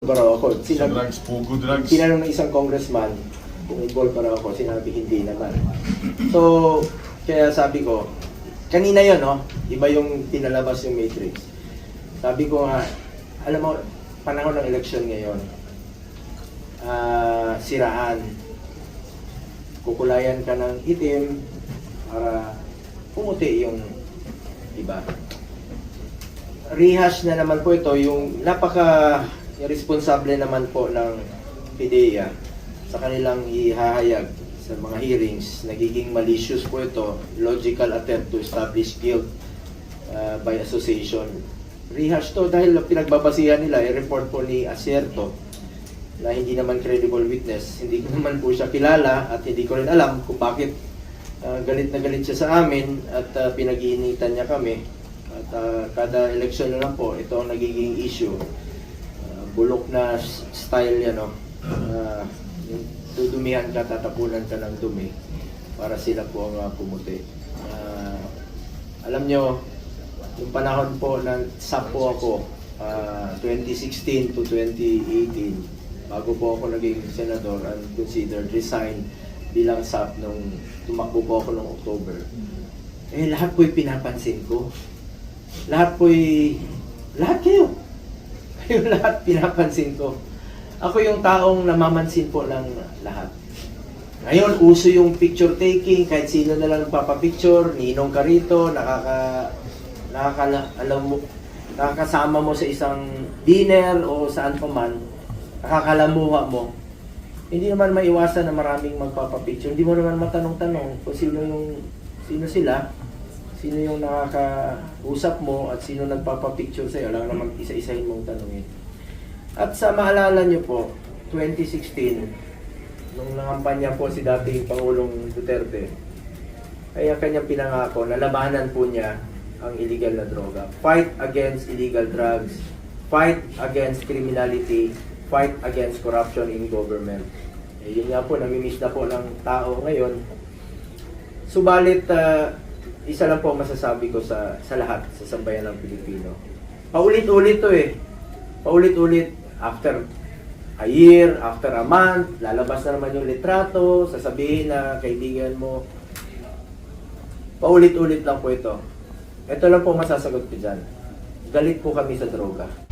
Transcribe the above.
Baro ako. Sinabi, drugs, pugo drugs. tinanong ng isang congressman kung involved pa raw ako, sinabi hindi naman. So, kaya sabi ko, kanina yon no? Iba yung pinalabas yung matrix. Sabi ko nga, alam mo, panahon ng eleksyon ngayon, ah, siraan, kukulayan ka ng itim para pumuti yung iba. Rehash na naman po ito, yung napaka responsable naman po ng PIDEA sa kanilang ihahayag sa mga hearings, nagiging malicious po ito, logical attempt to establish guilt uh, by association. Rehash to dahil pinagbabasihan nila, i-report po ni Acerto na hindi naman credible witness. Hindi ko naman po siya kilala at hindi ko rin alam kung bakit uh, galit na galit siya sa amin at uh, pinag-iinitan niya kami. At uh, kada eleksyon na lang po, ito ang nagiging issue. Bulok na style yan, no? Uh, yung dudumihan ka, tatapunan ka ng dumi para sila po ang uh, pumuti. Uh, alam nyo, yung panahon po ng SAP po ako, uh, 2016 to 2018, bago po ako naging senador and considered resign bilang SAP nung tumakbo po ako noong October. Eh, lahat po'y pinapansin ko. Lahat po'y... Lahat kayo. Kayo lahat pinapansin ko. Ako yung taong namamansin po ng lahat. Ngayon, uso yung picture taking, kahit sino na lang nagpapapicture, ninong ka rito, nakaka, nakaka, alam mo, nakakasama mo sa isang dinner o saan pa man, nakakalamuha mo. Hindi naman maiwasan na maraming magpapapicture. Hindi mo naman matanong-tanong kung sino yung, sino sila, sino yung nakakausap mo at sino nagpapapicture sa'yo. Alam naman isa-isahin mong tanongin. At sa maalala nyo po, 2016, nung nangampanya po si dating Pangulong Duterte, kaya kanyang pinangako na labanan po niya ang illegal na droga. Fight against illegal drugs, fight against criminality, fight against corruption in government. Eh, yun nga po, namimiss na po ng tao ngayon. Subalit, ah, isa lang po ang masasabi ko sa, sa lahat, sa sambayan ng Pilipino. Paulit-ulit to eh. Paulit-ulit. After a year, after a month, lalabas na naman yung litrato, sasabihin na kaibigan mo. Paulit-ulit lang po ito. Ito lang po masasagot ko dyan. Galit po kami sa droga.